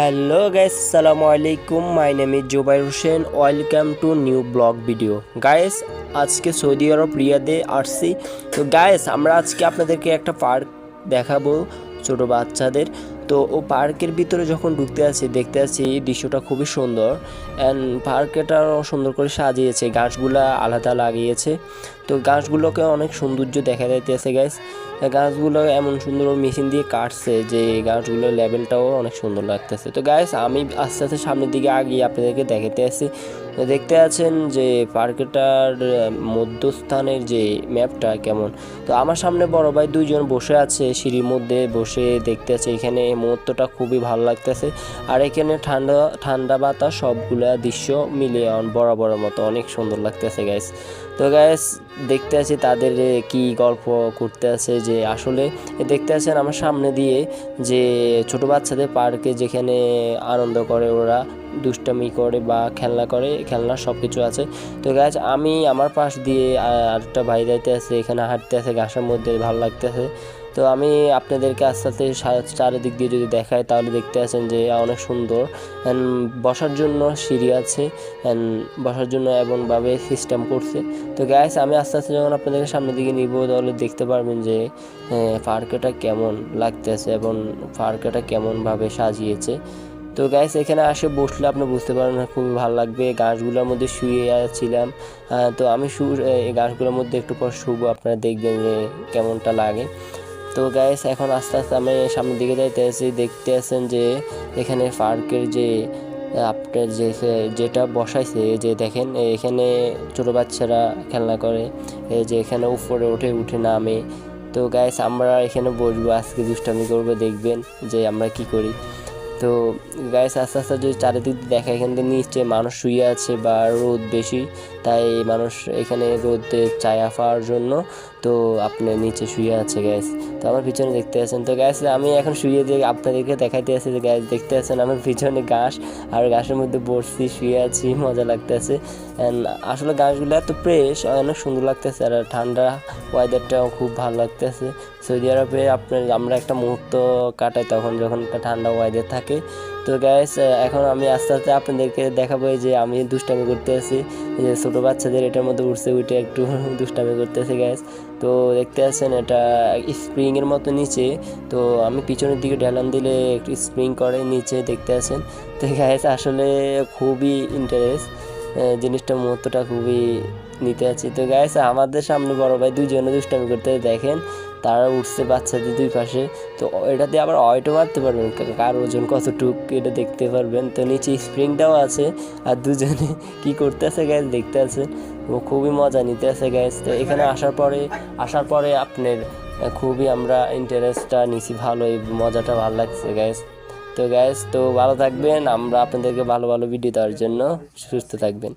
Hello guys সালামু আলাইকুম my name is Zubair Hossain welcome to new blog video guys আজকে Saudi আরব রিয়াদে আসছি। তো গাইস আমরা আজকে আপনাদেরকে একটা পার্ক দেখাবো ছোট বাচ্চাদের। তো ও পার্কের ভিতরে যখন ঢুকতে আছি দেখতে আছি দৃশ্যটা খুবই সুন্দর। অ্যান্ড পার্কটাও সুন্দর করে সাজিয়েছে। গাছগুলা আলাদা লাগিয়েছে। তো গাছগুলোকে অনেক সৌন্দর্য দেখা যাইতেছে গাইস গাছগুলো এমন সুন্দর মেশিন দিয়ে কাটছে যে গাছগুলোর লেভেলটাও অনেক সুন্দর লাগতেছে। তো গাইস আমি আস্তে আস্তে সামনের দিকে আগিয়ে আপনাদেরকে দেখাতে আসছি দেখতে আছেন যে পার্কটার মধ্যস্থানের যে ম্যাপটা কেমন। তো আমার সামনে বড় ভাই দুইজন বসে আছে সিঁড়ির মধ্যে, বসে দেখতে আছে এখানে মুহূর্তটা খুবই ভালো লাগতেছে। আর এখানে ঠান্ডা ঠান্ডা বাতাস সবগুলা দৃশ্য মিলিয়ে অন- বরাবর মতো অনেক সুন্দর লাগতেছে গাইস তো গাইস দেখতে আছি, তাদের কি গল্প করতে আছে, যে আসলে দেখতে আছেন আমার সামনে দিয়ে যে ছোট বাচ্চাদের পার্কে যেখানে আনন্দ করে, ওরা দুষ্টামি করে বা খেলনা করে, খেলনা সব কিছু আছে। তো গাছ আমি আমার পাশ দিয়ে আরেকটা ভাই যাইতে আছে এখানে হাঁটতে আছে ঘাসের মধ্যে ভালো লাগতেছে। তো আমি আপনাদেরকে আস্তে আস্তে চারিদিক দিয়ে যদি দেখাই, তাহলে দেখতে আছেন যে অনেক সুন্দর। অ্যান্ড বসার জন্য সিঁড়ি আছে অ্যান্ড বসার জন্য এমনভাবে সিস্টেম করছে। তো গ্যাস আমি আস্তে আস্তে যখন আপনাদেরকে সামনের দিকে নিব, তাহলে দেখতে পারবেন যে পার্কটা কেমন লাগতেছে এবং পার্কটা কেমনভাবে সাজিয়েছে। তো গ্যাস এখানে আসে বসলে আপনি বুঝতে পারবেন খুবই ভালো লাগবে। গাছগুলোর মধ্যে শুয়ে ছিলাম তো আমি শু এই গাছগুলোর মধ্যে একটু পর শুবো, আপনারা দেখবেন যে, কেমনটা লাগে। তো গাইস এখন আস্তে আস্তে আমি সামনের দিকে যাইতে আছি। দেখতে আছেন যে, এখানে পার্কের যে আপনার যে যেটা বসাইছে যে দেখেন, এখানে ছোটো বাচ্চারা খেলনা করে। এই যে এখানে উপরে উঠে উঠে নামে। তো গাইস আমরা এখানে বসবো, আজকে দুষ্টামি করব, দেখবেন যে আমরা কি করি। তো গাইস আস্তে আস্তে যদি চারিদিক দেখা, এখান থেকে নিচে মানুষ শুয়ে আছে বা রোদ বেশি তাই মানুষ এখানে রোদে চায়া পাওয়ার জন্য তো আপনি নিচে শুয়ে আছে গ্যাস তো আমার পিছনে দেখতে আছেন। তো গ্যাস আমি এখন শুয়ে দিয়ে আপনাদেরকে দেখাইতে আছি যে গ্যাস দেখতে আছেন আমার পিছনে ঘাস। আর ঘাসের মধ্যে বসছি, শুয়ে আছি, মজা লাগতেছে। আসলে ঘাসগুলো এত ফ্রেশ অনেক সুন্দর লাগতেছে। আর ঠান্ডা ওয়েদারটাও খুব ভালো লাগতেছে। সৌদি আরবে আপনার, আমরা একটা মুহূর্ত কাটাই তখন যখন একটা ঠান্ডা ওয়েদার থাকে। তো গ্যাস এখন আমি আস্তে আস্তে আপনাদেরকে দেখাবো যে আমি দুষ্টামি করতে আছি। যে ছোটো বাচ্চাদের এটার মধ্যে উঠছে, উঠে একটু দুষ্টামি করতেছে গ্যাস তো দেখতে আছেন এটা স্প্রিংয়ের মতো নিচে। তো আমি পিছনের দিকে ঢেলান দিলে একটু স্প্রিং করে নিচে, দেখতে আছেন তো গ্যাস আসলে খুবই ইন্টারেস্ট জিনিসটা মুহূর্তটা খুবই নিতে আছি। তো গ্যাস আমাদের সামনে বড় ভাই দুইজনে দুষ্টামি করতে দেখেন। তারা উঠছে বাচ্চাদের দুই পাশে। তো এটাতে আবার অয়টো মারতে পারবেন। কার ওজন কতটুক এটা দেখতে পারবেন। তো নিচে স্প্রিংটাও আছে। আর দুজনে কি করতে আছে গ্যাস দেখতে আছে ও খুবই মজা নিতে আছে গ্যাস তো এখানে আসার পরে আসার পরে আপনার খুবই আমরা ইন্টারেস্টটা নিছি ভালো এই মজাটা ভালো লাগছে গ্যাস তো গ্যাস তো ভালো থাকবেন। আমরা আপনাদেরকে ভালো ভালো ভিডিও দেওয়ার জন্য সুস্থ থাকবেন।